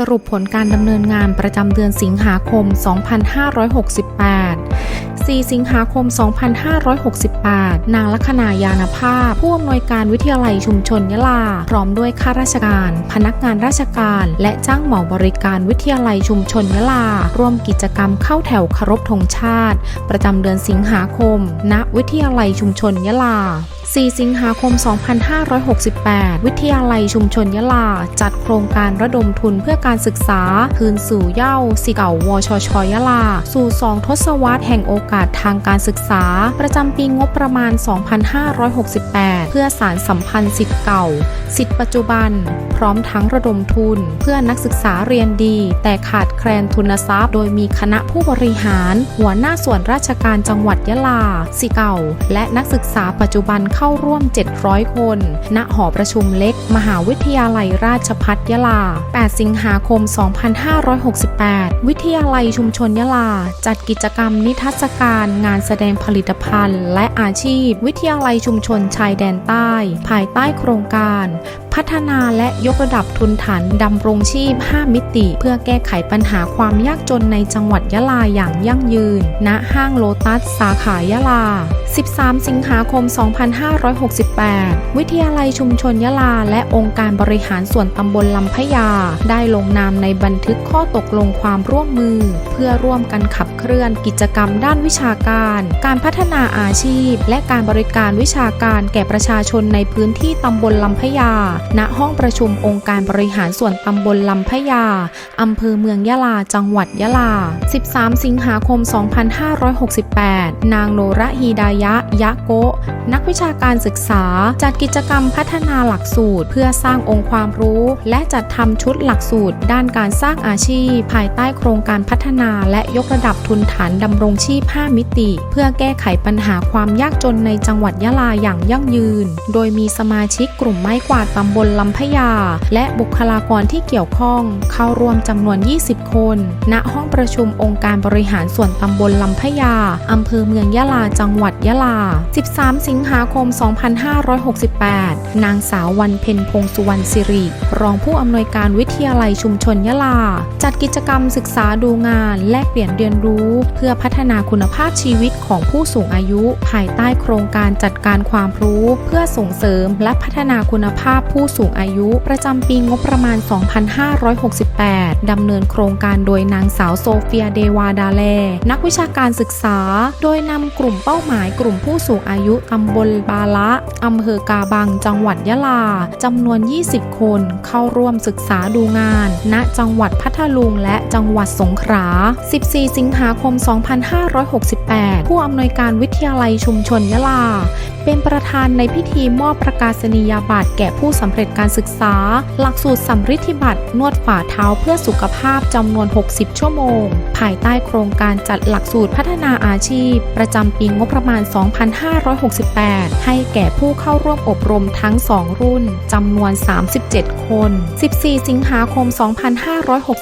สรุปผลการดำเนินงานประจำเดือนสิงหาคม 2568 4 สิงหาคม 2568 นางลัคนายานภาพ ผู้อำนวยการวิทยาลัยชุมชนยะลา พร้อมด้วยข้าราชการ พนักงานราชการ และจ้างเหมาบริการวิทยาลัยชุมชนยะลา ร่วมกิจกรรมเข้าแถวคารพธงชาติ ประจำเดือนสิงหาคม ณ วิทยาลัยชุมชนยะลา 4 สิงหาคม 2568 วิทยาลัยชุมชนยะลา จัดโครงการระดมทุนเพื่อการศึกษา คืนสู่เย้าสิเก่าวชชยะลา สู่2ทศวรรษแห่งโอกาสทางการศึกษา ประจำปีงบประมาณ 2568 เพื่อสารสัมพันธ์สิทธิ์เก่า สิทธิ์ปัจจุบัน พร้อมทั้งระดมทุน เพื่อนักศึกษาเรียนดี แต่ขาดแคลนทุนทรัพย์ โดยมีคณะผู้บริหาร หัวหน้าส่วนราชการจังหวัดยะลาสิเก่า และนักศึกษาปัจจุบันเข้าร่วม 700 คน ณ หอประชุมเล็ก มหาวิทยาลัยราชพัฒยะลา 8 สิงหาคม 2568 วิทยาลัยชุมชนยะลา จัดกิจกรรมนิทรรศการงานแสดงผลิตภัณฑ์ และอาชีพ วิทยาลัยชุมชนชายแดนใต้ ภายใต้โครงการ พัฒนาและยกระดับทุนฐานดำรงชีพ 5 มิติ เพื่อแก้ไขปัญหาความยากจนในจังหวัดยะลาอย่างยั่งยืน ณ ห้างโลตัส สาขายะลา 13 สิงหาคม 2568 วิทยาลัยชุมชนยะลา และองค์การบริหารส่วนตำบลลำพญาได้ลงนามในบันทึกข้อตกลงความร่วมมือ เพื่อร่วมกันขับเคลื่อนกิจกรรมด้านวิชาการ การพัฒนาอาชีพ และการบริการวิชาการแก่ประชาชนในพื้นที่ตำบลลำพญาณห้องประชุมองค์การบริหารส่วนตำบลลำพญาอำเภอเมืองยะลา จังหวัดยะลา 13 สิงหาคม 2568 นางโนระฮีดายะ ยะโกะ นักวิชาการศึกษา จัดกิจกรรมพัฒนาหลักสูตร เพื่อสร้างองค์ความรู้ และจัดทำชุดหลักสูตร ด้านการสร้างอาชีพ ภายใต้โครงการพัฒนาและยกระดับทุนฐานดำรงชีพ 5 มิติ เพื่อแก้ไขปัญหาความยากจนในจังหวัดยะลาอย่างยั่งยืน โดยมีสมาชิกกลุ่มไม้กวาดตำบลลำพญา และบุคลากรที่เกี่ยวข้อง เข้าร่วมจำนวน 20 คน ณ ห้องประชุมองค์การบริหารส่วนตำบลลำพญาอำเภอเมืองยะลา จังหวัดยะลา 13 สิงหาคม 2568 นางสาววันเพ็ญพงสุวรรณสิริ รองผู้อำนวยการวิทยาลัยชุมชนยะลา จัดกิจกรรมศึกษาดูงาน แลกเปลี่ยนเรียนรู้ เพื่อพัฒนาคุณภาพชีวิตของผู้สูงอายุ ภายใต้โครงการจัดการความรู้ เพื่อส่งเสริมและพัฒนาคุณภาพผู้สูงอายุประจำปีงบประมาณ 2568 ดำเนินโครงการโดยนางสาวโซเฟียเดวาดาแลนักวิชาการศึกษา โดยนำกลุ่มเป้าหมายกลุ่มผู้สูงอายุตำบลบาละอำเภอกาบัง จังหวัดยะลาจำนวน 20 คน เข้าร่วมศึกษาดูงาน ณ จังหวัดพัทลุง และจังหวัดสงขลา 14 สิงหาคม 2568 ผู้อำนวยการวิทยาลัยชุมชนยะลา เป็นประธานในพิธีมอบประกาศนียบัตรแก่ผู้สำเร็จการศึกษา หลักสูตรสำริดธิบัตรนวดฝ่าเท้าเพื่อสุขภาพจำนวน 60 ชั่วโมง ภายใต้โครงการจัดหลักสูตรพัฒนาอาชีพ ประจำปีงบประมาณ 2568 ให้แก่ผู้เข้าร่วมอบรมทั้ง 2 รุ่นจำนวน 37 คน 14 สิงหาคม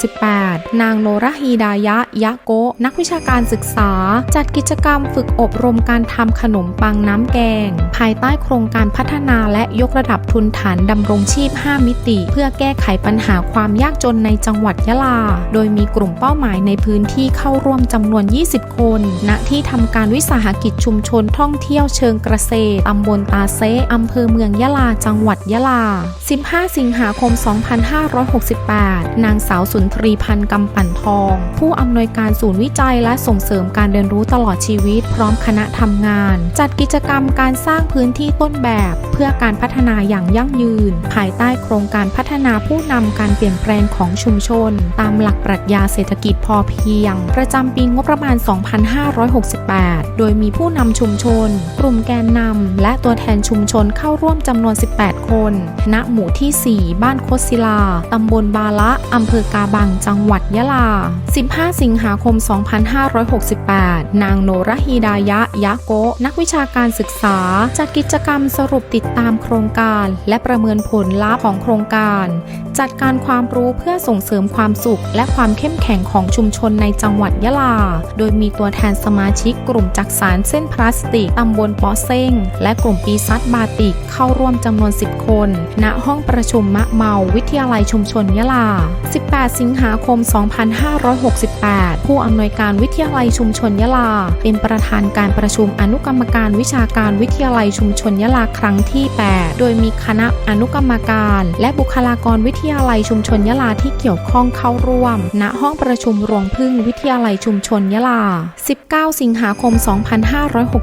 2568 นางโนราฮีดายะยะโกะนักวิชาการศึกษา จัดกิจกรรมฝึกอบรมการทำขนมปังน้ำแกง ภายใต้โครงการพัฒนาและยกระดับทุนฐานดำรงชีพ 5 มิติ เพื่อแก้ไขปัญหาความยากจนในจังหวัดยะลา โดยมีกลุ่มเป้าหมายในพื้นที่เข้าร่วมจำนวน 20 คน ณ ที่ทำการวิสาหกิจชุมชนท่องเที่ยวเชิงเกษตรตำบลตาเซอำเภอเมืองยะลา จังหวัดยะลา 15 สิงหาคม 2568 นางสาวสุนทรีพันธ์กำปั่นทอง ผู้อำนวยการศูนย์วิจัยและส่งเสริมการเรียนรู้ตลอดชีวิต พร้อมคณะทำงาน จัดกิจกรรมการสร้างพื้นที่ต้นแบบ เพื่อการพัฒนาอย่างยั่งยืนภายใต้โครงการพัฒนาผู้นำการเปลี่ยนแปลงของชุมชน ตามหลักปรัชญาเศรษฐกิจพอเพียง ประจำปีงบประมาณ 2568 โดยมีผู้นำชุมชน กลุ่มแกนนำและตัวแทนชุมชนเข้าร่วมจำนวน 18 คน ณ หมู่ที่ 4 บ้านโคศิลา ตำบลบาละอำเภอกาบัง จังหวัดยะลา 15 สิงหาคม 2568 นางโนรฮีดายะยะโก นักวิชาการศึกษา จัดกิจกรรมสรุปติดตามโครงการ และประเมินนผลลัพธ์ของโครงการ จัดการความรู้เพื่อส่งเสริมความสุข และความเข้มแข็งของชุมชนในจังหวัดยะลา โดยมีตัวแทนสมาชิกกลุ่มจักสารเส้นพลาสติกตำบลปอเซ้งและกลุ่มปีซัดบาติกเข้าร่วมจำนวน 10 คน ณห้องประชุมมะเมาวิทยาลัยชุมชนยะลา 18 สิงหาคม 2560 2568ผู้อำนวยการวิทยาลัยชุมชนยะลา เป็นประธานการประชุมอนุกรรมการวิชาการวิทยาลัยชุมชนยะลาครั้งที่ 8 โดยมีคณะอนุกรรมการ และบุคลากรวิทยาลัยชุมชนยะลาที่เกี่ยวข้องเข้าร่วม ณห้องประชุมรวงพึ่งวิทยาลัยชุมชนยะลา 19 สิงหาคม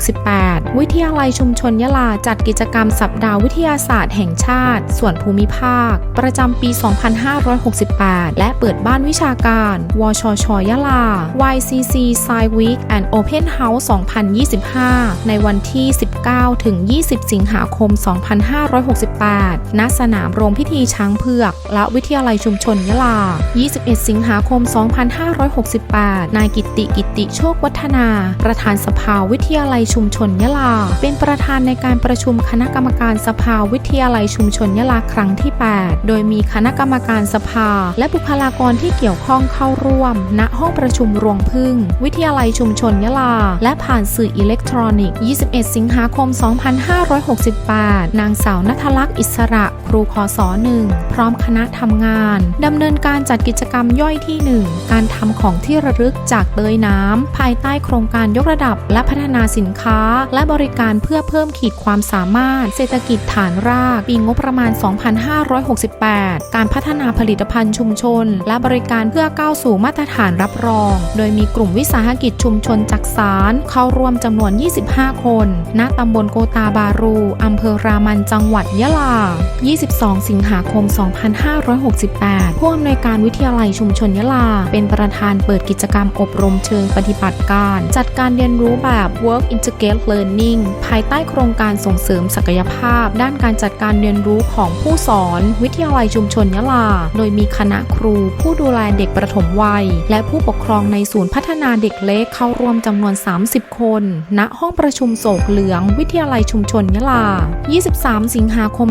2568 วิทยาลัยชุมชนยะลาจัดกิจกรรมสัปดาห์วิทยาศาสตร์แห่งชาติ ส่วนภูมิภาค ประจำปี 2568 และเปิดบ้านวิชาการ วชชยะลา YCC Science Week and Open House 2025 ในวันที่ 19 ถึง 20 สิงหาคม 2568 ณ สนามโรงพิธีช้างเผือก และวิทยาลัยชุมชนยะลา 21 สิงหาคม 2568 นายกิติกิตติโชควัฒนา ประธานสภาวิทยาลัยชุมชนยะลา เป็นประธานในการประชุมคณะกรรมการสภาวิทยาลัยชุมชนยะลาครั้งที่ 8 โดยมีคณะกรรมการสภา และบุคลากรที่เกี่ยวข้องเข้าร่วม ณห้องประชุมรวงพึ่ง วิทยาลัยชุมชนยะลา และผ่านสื่ออิเล็กทรอนิกส์ 21 สิงหาคม 2568 นางสาวนัทลักษณ์อิสระ ครูคอสอหนึ่งพร้อมคณะทำงานดำเนินการจัดกิจกรรมย่อยที่ 1 การทำของที่ระลึกจากเตยน้ำ ภายใต้โครงการยกระดับ และพัฒนาสินค้า และบริการเพื่อเพิ่มขีดความสามารถ เศรษฐกิจฐานรากปีงบประมาณ 2568 การพัฒนาผลิตภัณฑ์ชุมชน และบริการเพื่อก้าวสู่มาตรฐานรับรอง โดยมีกลุ่มวิสาหกิจชุมชนจักสารเข้าร่วมจำนวน 25 คน ณ ตำบลโกตาบารูอำเภอรามันจังหวัดยะลา 22 สิงหาคม 2568 ผู้อำนวยการวิทยาลัยชุมชนยะลา เป็นประธานเปิดกิจกรรมอบรมเชิงปฏิบัติการ จัดการเรียนรู้แบบ Work Integrate Learning ภายใต้โครงการส่งเสริมศักยภาพ ด้านการจัดการเรียนรู้ของผู้สอน วิทยาลัยชุมชนยะลา โดยมีคณะครูผู้ดูแลเด็กประถมวัย และผู้ปกครองในศูนย์พัฒนาเด็กเล็กเข้าร่วมจำนวน 30 คน ณ ห้องประชุมโศกเหลือง วิทยาลัยชุมชนยะลา 23 สิงหาคม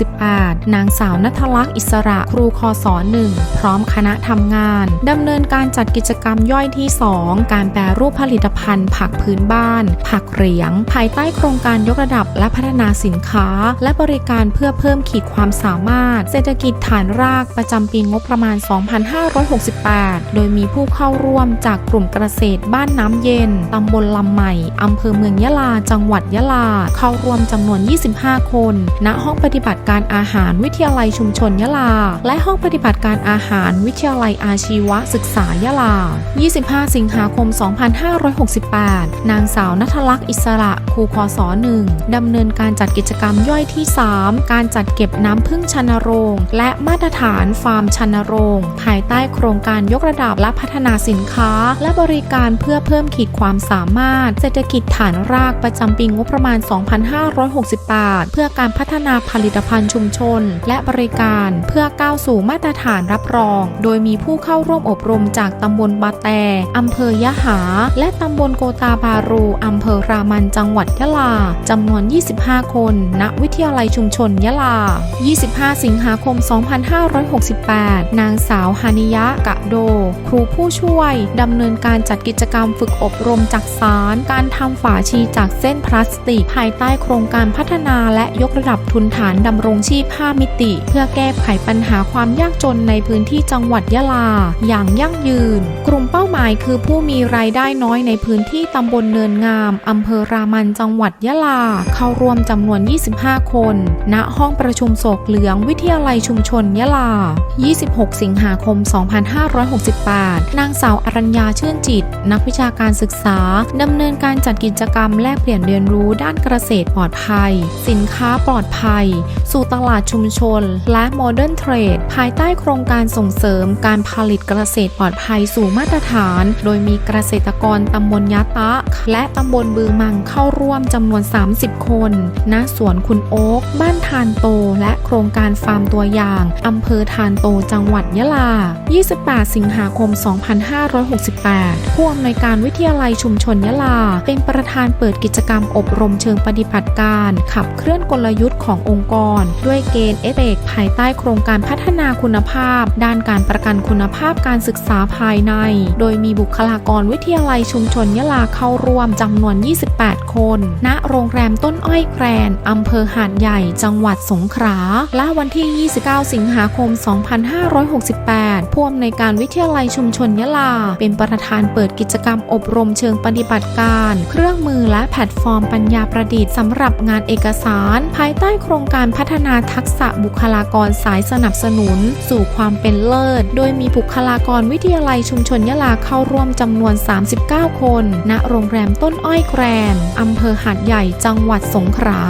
2568 นางสาวนัทลักษ์อิสระครูคอสอหนึ่งพร้อมคณะทำงานดำเนินการจัดกิจกรรมย่อยที่ 2 การแปรรูปผลิตภัณฑ์ ผักพื้นบ้าน ผักเหรียง ภายใต้โครงการยกระดับและพัฒนาสินค้า และบริการเพื่อเพิ่มขีดความสามารถ เศรษฐกิจฐานรากประจำปีงบประมาณ 2568โดยมีผู้เข้าร่วมจากกลุ่มเกษตรบ้านน้ำเย็น ตำบลลำใหม่ อำเภอเมืองยะลา จังหวัดยะลา เข้าร่วมจำนวน 25 คน ณ ห้องปฏิบัติการอาหารวิทยาลัยชุมชนยะลา และห้องปฏิบัติการอาหารวิทยาลัยอาชีวศึกษายะลา 25 สิงหาคม 2568 นางสาวนัทลักษณ์อิสระ ครูคอสอหนึ่งดำเนินการจัดกิจกรรมย่อยที่ 3 การจัดเก็บน้ำพึ่งชันโรง และมาตรฐานฟาร์มชันโรง ภายใต้โครงการยกระระดับและพัฒนาสินค้า และบริการเพื่อเพิ่มขีดความสามารถ เศรษฐกิจฐานรากประจำปีงบประมาณ 2568 เพื่อการพัฒนาผลิตภัณฑ์ชุมชน และบริการเพื่อก้าวสู่มาตรฐานรับรอง โดยมีผู้เข้าร่วมอบรมจากตำบลบาแตอำเภอยะหา และตำบลโกตาบารูอำเภอรามันจังหวัดยะลาจำนวน 25 คน ณ วิทยาลัยชุมชนยะลา 25 สิงหาคม 2568 นางสาวฮานิยะกะโดครูผู้ช่วย ดำเนินการจัดกิจกรรมฝึกอบรมจักสาร การทำฝาชีจากเส้นพลาสติก ภายใต้โครงการพัฒนาและยกระดับทุนฐานดำรงชีพ5มิติ เพื่อแก้ไขปัญหาความยากจนในพื้นที่จังหวัดยะลา อย่างยั่งยืน กลุ่มเป้าหมายคือผู้มีรายได้น้อยในพื้นที่ตำบลเนินงามอำเภอรามันจังหวัดยะลา เข้าร่วมจำนวน 25 คน ณ ห้องประชุมโศกเหลืองวิทยาลัยชุมชนยะลา 26 สิงหาคม2568 นางสาวอรัญญาชื่นจิต นักวิชาการศึกษาดำเนินการจัดกิจกรรมแลกเปลี่ยนเรียนรู้ด้านเกษตรปลอดภัย สินค้าปลอดภัย สู่ตลาดชุมชน และโมเดิร์นเทรดภายใต้โครงการส่งเสริมการผลิตเกษตรปลอดภัยสู่มาตรฐาน โดยมีเกษตรกรตำบลยะตะ และตำบลบือมังเข้าร่วมจำนวน 30 คนณสวนคุณโอ๊กบ้านทานโต และโครงการฟาร์มตัวอย่างอำเภอทานโตจังหวัดยะลา 28 สิงหาคม 2568 ผู้อำนวยการวิทยาลัยชุมชนยะลา เป็นประธานเปิดกิจกรรมอบรมเชิงปฏิบัติการ ขับเคลื่อนกลยุทธ์ขององค์กรรด้วยเกณฑ์เอเกภายใต้โครงการพัฒนาคุณภาพ ด้านการประกันคุณภาพการศึกษาภายใน โดยมีบุคลากรวิทยาลัยชุมชนยะลาเข้าร่วมจำนวน 28 คน ณ โรงแรมต้นอ้อยแกรน์อำเภอหาดใหญ่ จังหวัดสงขลา และวันที่ 29 สิงหาคม 2568 ผู้อำนวยการวิทยาลัยชุมชนยะลา เป็นประธานเปิดกิจกรรมอบรมเชิงปฏิบัติการ เครื่องมือและแพลตฟอร์มปัญญาประดิษฐ์สำหรับงานเอกสาร ภายใต้โครงการพัฒฒนาทักษะบุคลากรสายสนับสนุน สู่ความเป็นเลิศ โดยมีบุคลากรวิทยาลัยชุมชนยะลาเข้าร่วมจำนวน 39 คน ณ โรงแรมต้นอ้อยแกรนอำเภอหาดใหญ่จังหวัดสงขลา